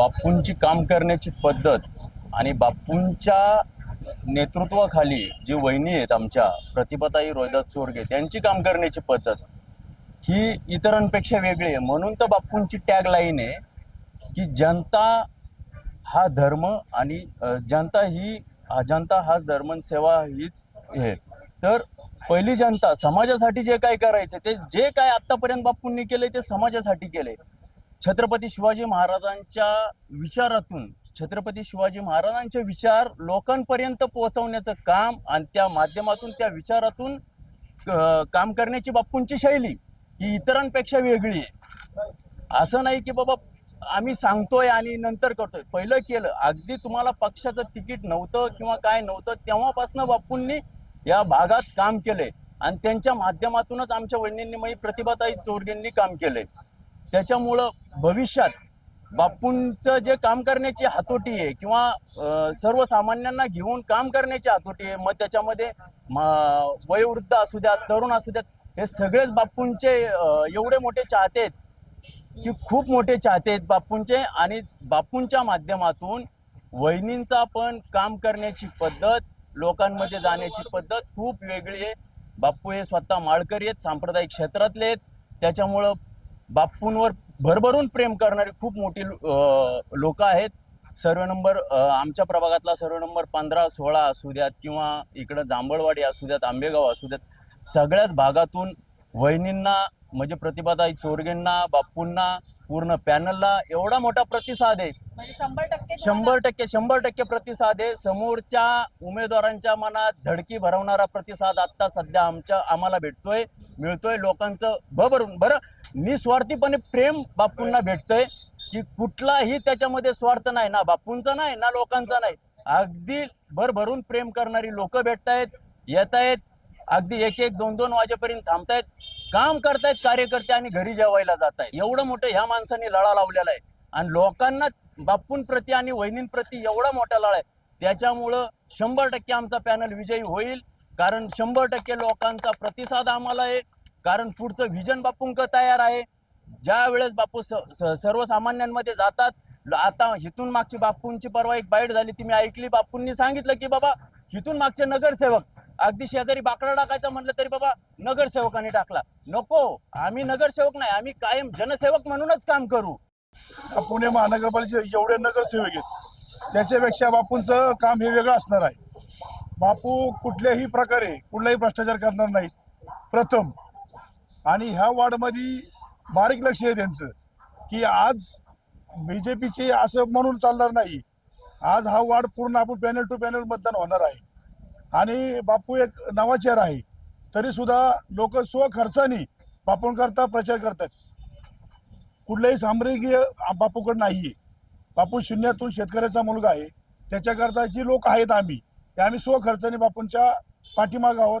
बापूंची काम करण्याची पद्धत आणि बापूंच्या नेतृत्वाखाली जी वहिनी आहेत आमच्या प्रतिभाताई रोहिदास चोरगे त्यांची काम करण्याची पद्धत ही इतरांपेक्षा वेगळी आहे. म्हणून तर बापूंची टॅग लाईन आहे की जनता हा धर्म आणि जनता ही जनता हाच धर्म सेवा हीच हे. तर पहिली जनता समाजासाठी जे काय करायचं ते जे काय आतापर्यंत बापूंनी केले ते समाजासाठी केलंय. छत्रपती शिवाजी महाराजांच्या विचारातून छत्रपती शिवाजी महाराजांचे विचार लोकांपर्यंत पोहोचवण्याचं काम आणि त्या माध्यमातून त्या विचारातून काम करण्याची बापूंची शैली ही इतरांपेक्षा वेगळी आहे. असं नाही की बाबा आम्ही सांगतोय आणि नंतर करतोय. पहिलं केलं. अगदी तुम्हाला पक्षाचं तिकीट नव्हतं किंवा काय नव्हतं तेव्हापासून बापूंनी या भागात काम केलंय. आणि त्यांच्या माध्यमातूनच आमच्या वडिलांनी म्हणजे प्रतिभाताई चोरगेंनी काम केलंय. त्याच्यामुळं भविष्यात बापूंचं जे काम करण्याची हातोटी आहे किंवा सर्वसामान्यांना घेऊन काम करण्याची हातोटी आहे मग त्याच्यामध्ये वयोवृद्ध असू द्यात तरुण असू द्यात हे सगळेच बापूंचे एवढे मोठे चाहते आहेत की खूप मोठे चाहते आहेत बापूंचे आणि बापूंच्या माध्यमातून वहिनींचा पण काम करण्याची पद्धत लोकांमध्ये जाण्याची पद्धत खूप वेगळी आहे. बापू हे स्वतः माळकरी आहेत सांप्रदायिक क्षेत्रातले आहेत. त्याच्यामुळं बापूंवर भरभरून प्रेम करणारी खूप मोठी लोक आहेत. सर्व नंबर आमच्या प्रभागातला सर्व नंबर पंधरा सोळा असू द्यात किंवा इकडं जांभळवाडी असू द्यात आंबेगाव असू द्यात सगळ्याच भागातून वहिनींना म्हणजे प्रतिभाताई चोरगेंना बापूंना पूर्ण पॅनलला एवढा मोठा प्रतिसाद आहे. म्हणजे शंभर टक्के शंभर टक्के शंभर टक्के प्रतिसाद आहे. समोरच्या उमेदवारांच्या मनात धडकी भरवणारा प्रतिसाद आता सध्या आमच्या आम्हाला भेटतोय. मिळतोय लोकांचं भरभरून. बरं निस्वार्थीपणे प्रेम बापूंना भेटतंय की कुठलाही त्याच्यामध्ये स्वार्थ नाही ना बापूंचा नाही ना लोकांचा नाही. अगदी भरभरून प्रेम करणारी लोक भेटतायत येत आहेत अगदी एक एक दोन दोन वाजेपर्यंत थांबतायत काम करतायत कार्यकर्ते आणि घरी जेवायला जात आहेत एवढं मोठं ह्या माणसाने लढा लावलेला आहे. आणि लोकांना बापूंप्रती आणि वहिनींप्रती एवढा मोठा लढा आहे. त्याच्यामुळं शंभर टक्के आमचा पॅनल विजयी होईल. कारण शंभर टक्के लोकांचा प्रतिसाद आम्हाला आहे. कारण पुढचं व्हिजन बापूंक तयार आहे. ज्या वेळेस बापू स- सर्वसामान्यांमध्ये जातात आता हिथून मागची बापूंची परवा एक बाईट झाली ती मी ऐकली. बापूंनी सांगितलं की बाबा हिथून मागचे नगरसेवक अगदी शेजारी बाकडा टाकायचा म्हटलं तरी बाबा नगरसेवकांनी टाकला. नको आम्ही नगरसेवक नाही आम्ही कायम जनसेवक म्हणूनच काम करू. पुणे महानगरपालिकेचे एवढे नगरसेवक आहेत त्याच्यापेक्षा बापूंचं काम हे वेगळं असणार आहे. बापू कुठल्याही प्रकारे कुठलाही भ्रष्टाचार करणार नाहीत. प्रथम आणि ह्या वार्डमध्ये बारीक लक्ष आहे त्यांचं की आज बी जे पीचे असं म्हणून चालणार नाही. आज हा वार्ड पूर्ण आपण पॅनल टू पॅनल मतदान होणार आहे. आणि बापू एक नावाचेर आहे. तरीसुद्धा लोक स्वखर्चाने बापूंकरता प्रचार करतात. कुठलंही सामरिकीय बापूकडे आहे बापू शून्यातून शेतकऱ्याचा मुलगा आहे. त्याच्याकरता जी लोक आहेत आम्ही ते आम्ही स्वखर्चाने बापूंच्या पाठीमागं आहोत.